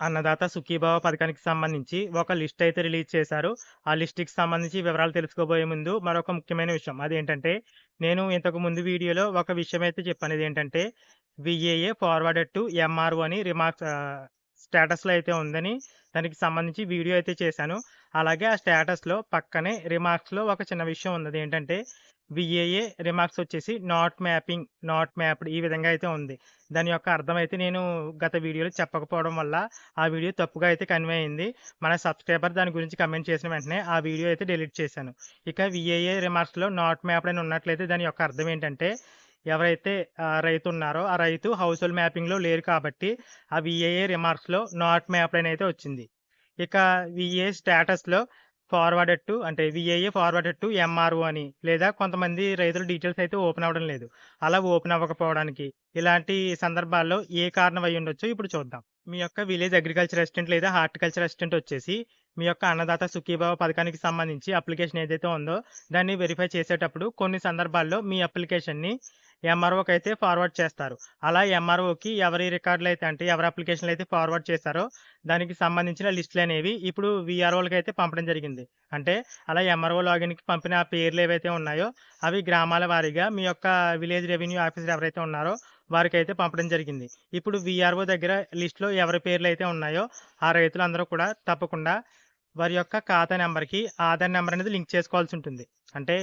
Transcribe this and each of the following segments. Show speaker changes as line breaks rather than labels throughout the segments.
అన్నదాత సుఖీభావ పథకానికి సంబంధించి ఒక లిస్ట్ అయితే రిలీజ్ చేశారు. ఆ లిస్ట్‌కి సంబంధించి వివరాలు తెలుసుకోబోయే ముందు మరొక ముఖ్యమైన విషయం. అదేంటంటే నేను ఇంతకు ముందు వీడియోలో ఒక విషయం అయితే చెప్పాను. ఏంటంటే విఏఏ ఫార్వర్డెడ్ టు ఎంఆర్ఓ అని రిమార్క్స్ స్టేటస్‌లో అయితే ఉందని దానికి సంబంధించి వీడియో అయితే చేశాను. అలాగే ఆ స్టేటస్‌లో పక్కనే రిమార్క్స్‌లో ఒక చిన్న విషయం ఉన్నది ఏంటంటే విఏఏ రిమార్క్స్ వచ్చేసి నాట్ మ్యాపింగ్, నాట్ మ్యాప్డ్ ఈ విధంగా అయితే ఉంది. దాని యొక్క అర్థం అయితే నేను గత వీడియోలో చెప్పకపోవడం వల్ల ఆ వీడియో తప్పుగా అయితే కన్వే అయింది. మన సబ్‌స్క్రైబర్ దాని గురించి కమెంట్ చేసిన వెంటనే ఆ వీడియో అయితే డిలీట్ చేశాను. ఇక విఏఏ రిమార్క్స్‌లో నాట్ మ్యాప్డ్ అని ఉన్నట్లయితే దాని యొక్క అర్థం ఏంటంటే ఎవరైతే రైతు ఉన్నారో ఆ రైతు హౌస్ హోల్డ్ మ్యాపింగ్‌లో లేరు కాబట్టి ఆ విఏఏ రిమార్క్స్‌లో నాట్ మ్యాప్డ్ అని అయితే వచ్చింది. ఇక విఏ స్టేటస్‌లో ఫార్వర్డెడ్ టు అంటే విఏఏ ఫార్వర్డెడ్ టు ఎంఆర్ఓ అని లేదా కొంతమంది రైతుల డీటెయిల్స్ అయితే ఓపెన్ అవ్వడం లేదు. అలా ఓపెన్ అవ్వకపోవడానికి ఇలాంటి సందర్భాల్లో ఏ కారణం అయ్యుండొచ్చో ఇప్పుడు చూద్దాం. మీ యొక్క విలేజ్ అగ్రికల్చర్ అసిస్టెంట్ లేదా హార్టికల్చర్ అసిస్టెంట్ వచ్చేసి మీ యొక్క అన్నదాత సుఖీభావ పథకానికి సంబంధించి అప్లికేషన్ ఏదైతే ఉందో దాన్ని వెరిఫై చేసేటప్పుడు కొన్ని సందర్భాల్లో మీ అప్లికేషన్‌ని ఎంఆర్ఓకి అయితే ఫార్వర్డ్ చేస్తారు. అలా ఎంఆర్ఓకి ఎవరి రికార్డులు అయితే అంటే ఎవరి అప్లికేషన్‌లు అయితే ఫార్వర్డ్ చేస్తారో దానికి సంబంధించిన లిస్టులనేవి ఇప్పుడు వీఆర్ఓలకైతే పంపడం జరిగింది. అంటే అలా ఎంఆర్ఓ లాగిన్‌కి పంపిన పేర్లు ఏవైతే ఉన్నాయో అవి గ్రామాల వారీగా మీ యొక్క విలేజ్ రెవెన్యూ ఆఫీసర్ ఎవరైతే ఉన్నారో వారికి అయితే పంపడం జరిగింది. ఇప్పుడు వీఆర్ఓ దగ్గర లిస్ట్‌లో ఎవరి పేర్లు అయితే ఉన్నాయో ఆ రైతులందరూ కూడా తప్పకుండా వారి యొక్క ఖాతా నెంబర్కి ఆధార్ నెంబర్ అనేది లింక్ చేసుకోవాల్సి ఉంటుంది. అంటే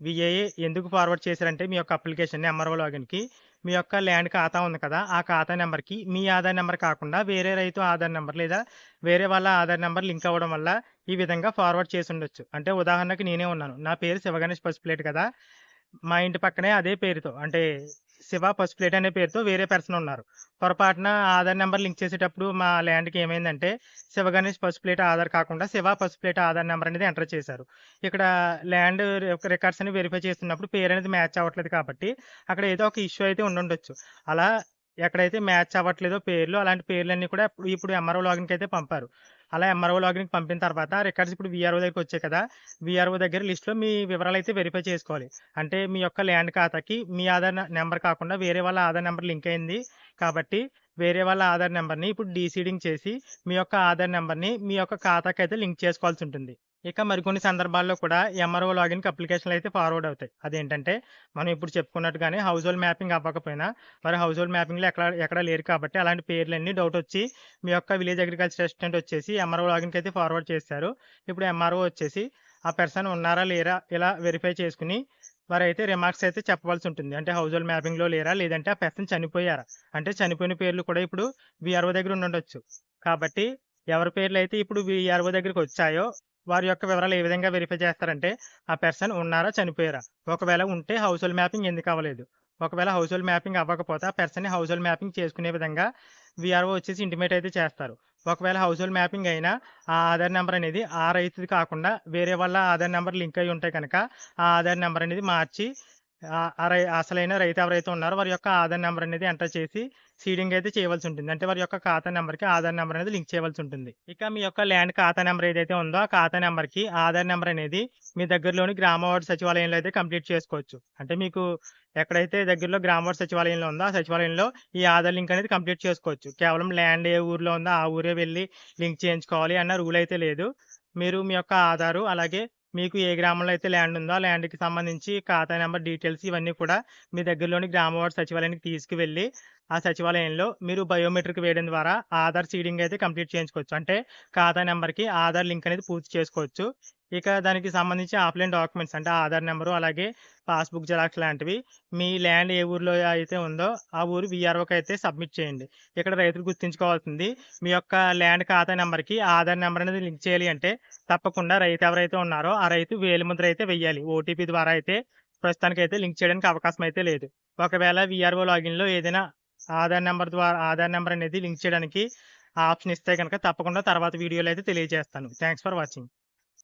విఏఏ ఎందుకు ఫార్వర్డ్ చేశారంటే మీ యొక్క అప్లికేషన్‌ని ఎంఆర్ఓ లాగిన్‌కి మీ యొక్క ల్యాండ్ ఖాతా ఉంది కదా! ఆ ఖాతా నెంబర్కి మీ ఆధార్ నెంబర్ కాకుండా వేరే రైతు ఆధార్ నెంబర్ లేదా వేరే వాళ్ళ ఆధార్ నెంబర్ లింక్ అవ్వడం వల్ల ఈ విధంగా ఫార్వర్డ్ చేసి ఉండొచ్చు అంటే ఉదాహరణకి నేనే ఉన్నాను. నా పేరు శివగణేష్ పసుపులేటి కదా! మా ఇంటి పక్కనే అదే పేరుతో అంటే శివ పసుపులేటి అనే పేరుతో వేరే పర్సన్ ఉన్నారు. పొరపాటున ఆధార్ నెంబర్ లింక్ చేసేటప్పుడు మా ల్యాండ్‌కి ఏమైందంటే శివగణేష్ ప్లేట్ ఆధార్ కాకుండా శివ పసుపులేటి ఆధార్ నెంబర్ అనేది ఎంటర్ చేశారు. ఇక్కడ ల్యాండ్ రికార్డ్స్ అని వెరిఫై చేస్తున్నప్పుడు పేరు అనేది మ్యాచ్ అవ్వట్లేదు కాబట్టి అక్కడ ఏదో ఒక ఇష్యూ అయితే ఉండుండొచ్చు. అలా ఎక్కడైతే మ్యాచ్ అవ్వట్లేదో పేర్లు అలాంటి పేర్లన్నీ కూడా ఇప్పుడు ఇప్పుడు ఎంఆర్ఓ లాగిన్‌కి అయితే పంపారు. అలా ఎంఆర్ఓ లాగిన్‌కి పంపిన తర్వాత రికార్డ్స్ ఇప్పుడు వీఆర్ఓ దగ్గరికి వచ్చాయి కదా! వీఆర్ఓ దగ్గర లిస్ట్‌లో మీ వివరాలు అయితే వెరిఫై చేసుకోవాలి. అంటే మీ యొక్క ల్యాండ్ ఖాతాకి మీ ఆధార్ నెంబర్ కాకుండా వేరే వాళ్ళ ఆధార్ నెంబర్ లింక్ అయింది కాబట్టి వేరే వాళ్ళ ఆధార్ నెంబర్ని ఇప్పుడు డీసీడింగ్ చేసి మీ యొక్క ఆధార్ నెంబర్ని మీ యొక్క ఖాతాకైతే లింక్ చేసుకోవాల్సి ఉంటుంది. ఇక మరికొన్ని సందర్భాల్లో కూడా ఎంఆర్ఓ లాగిన్‌కి అప్లికేషన్‌లు అయితే ఫార్వర్డ్ అవుతాయి. అదేంటంటే మనం ఇప్పుడు చెప్పుకున్నట్టుగానే హౌస్ హోల్డ్ మ్యాపింగ్ అవ్వకపోయినా మరి హౌస్ హోల్డ్ మ్యాపింగ్‌లో ఎక్కడ ఎక్కడ లేరు కాబట్టి అలాంటి పేర్లన్నీ డౌట్ వచ్చి మీ యొక్క విలేజ్ అగ్రికల్చర్ అసిస్టెంట్ వచ్చేసి ఎంఆర్ఓ లాగిన్‌కి అయితే ఫార్వర్డ్ చేశారు. ఇప్పుడు ఎంఆర్ఓ వచ్చేసి ఆ పర్సన్ ఉన్నారా లేరా ఇలా వెరిఫై చేసుకుని వారు అయితే రిమార్క్స్ అయితే చెప్పవలసి ఉంటుంది. అంటే హౌస్ హోల్డ్ మ్యాపింగ్‌లో లేరా లేదంటే ఆ పర్సన్ చనిపోయారా? అంటే చనిపోయిన పేర్లు కూడా ఇప్పుడు వీఆర్ఓ దగ్గర ఉండుండొచ్చు. కాబట్టి ఎవరి పేర్లు అయితే ఇప్పుడు వీఆర్ఓ దగ్గరికి వచ్చాయో వారి యొక్క వివరాలు ఏ విధంగా వెరిఫై చేస్తారంటే ఆ పర్సన్ ఉన్నారా? చనిపోయారా? ఒకవేళ ఉంటే హౌస్ హోల్డ్ మ్యాపింగ్ ఎందుకు అవ్వలేదు? ఒకవేళ హౌస్ హోల్డ్ మ్యాపింగ్ అవ్వకపోతే ఆ పర్సన్‌ని హౌస్ హోల్డ్ మ్యాపింగ్ చేసుకునే విధంగా వీఆర్ఓ వచ్చేసి ఇంటిమేట్ అయితే చేస్తారు. ఒకవేళ హౌస్ హోల్డ్ మ్యాపింగ్ అయినా ఆ ఆధార్ నెంబర్ అనేది ఆ రైతుది కాకుండా వేరే వాళ్ళ ఆధార్ నెంబర్ లింక్ అయి ఉంటే కనుక ఆ ఆధార్ నెంబర్ అనేది మార్చి రై అసలైన రైతు ఎవరైతే ఉన్నారో వారి యొక్క ఆధార్ నెంబర్ అనేది ఎంటర్ చేసి సీడింగ్ అయితే చేయవలసి ఉంటుంది. అంటే వారి యొక్క ఖాతా నెంబర్కి ఆధార్ నెంబర్ అనేది లింక్ చేయవలసి ఉంటుంది. ఇక మీ యొక్క ల్యాండ్ ఖాతా నెంబర్ ఏదైతే ఉందో ఆ ఖాతా నెంబర్కి ఆధార్ నెంబర్ అనేది మీ దగ్గరలోని గ్రామవార్డు సచివాలయంలో అయితే కంప్లీట్ చేసుకోవచ్చు. అంటే మీకు ఎక్కడైతే దగ్గరలో గ్రామవార్డు సచివాలయంలో ఉందో ఆ సచివాలయంలో ఈ ఆధార్ లింక్ అనేది కంప్లీట్ చేసుకోవచ్చు. కేవలం ల్యాండ్ ఏ ఊర్లో ఉందో ఆ ఊరే వెళ్ళి లింక్ చేయించుకోవాలి అన్న రూల్ అయితే లేదు. మీరు మీ యొక్క ఆధారు అలాగే మీకు ఏ గ్రామంలో అయితే ల్యాండ్ ఉందో ఆ ల్యాండ్‌కి సంబంధించి ఖాతా నెంబర్ డీటెయిల్స్ ఇవన్నీ కూడా మీ దగ్గరలోని గ్రామ సచివాలయానికి తీసుకువెళ్ళి ఆ సచివాలయంలో మీరు బయోమెట్రిక్ వేయడం ద్వారా ఆధార్ సీడింగ్ అయితే కంప్లీట్ చేయించుకోవచ్చు. అంటే ఖాతా నెంబర్కి ఆధార్ లింక్ అనేది పూర్తి చేసుకోవచ్చు. ఇక దానికి సంబంధించి ఆఫ్‌లైన్ డాక్యుమెంట్స్ అంటే ఆధార్ నెంబరు అలాగే పాస్‌బుక్ జిరాక్స్ లాంటివి మీ ల్యాండ్ ఏ ఊర్లో అయితే ఉందో ఆ ఊరు విఆర్ఓకి అయితే సబ్మిట్ చేయండి. ఇక్కడ రైతులు గుర్తుంచుకోవాల్సింది మీ యొక్క ల్యాండ్ ఖాతా నెంబర్కి ఆధార్ నెంబర్ అనేది లింక్ చేయాలి అంటే తప్పకుండా రైతు ఎవరైతే ఉన్నారో ఆ రైతు వేలిముద్ర అయితే వెయ్యాలి. ఓటీపీ ద్వారా అయితే ప్రస్తుతానికి అయితే లింక్ చేయడానికి అవకాశం అయితే లేదు. ఒకవేళ విఆర్ఓ లాగిన్‌లో ఏదైనా ఆధార్ నెంబర్ ద్వారా ఆధార్ నెంబర్ అనేది లింక్ చేయడానికి ఆప్షన్ ఇస్తే కనుక తప్పకుండా తర్వాత వీడియోలో అయితే తెలియజేస్తాను. Thanks for watching.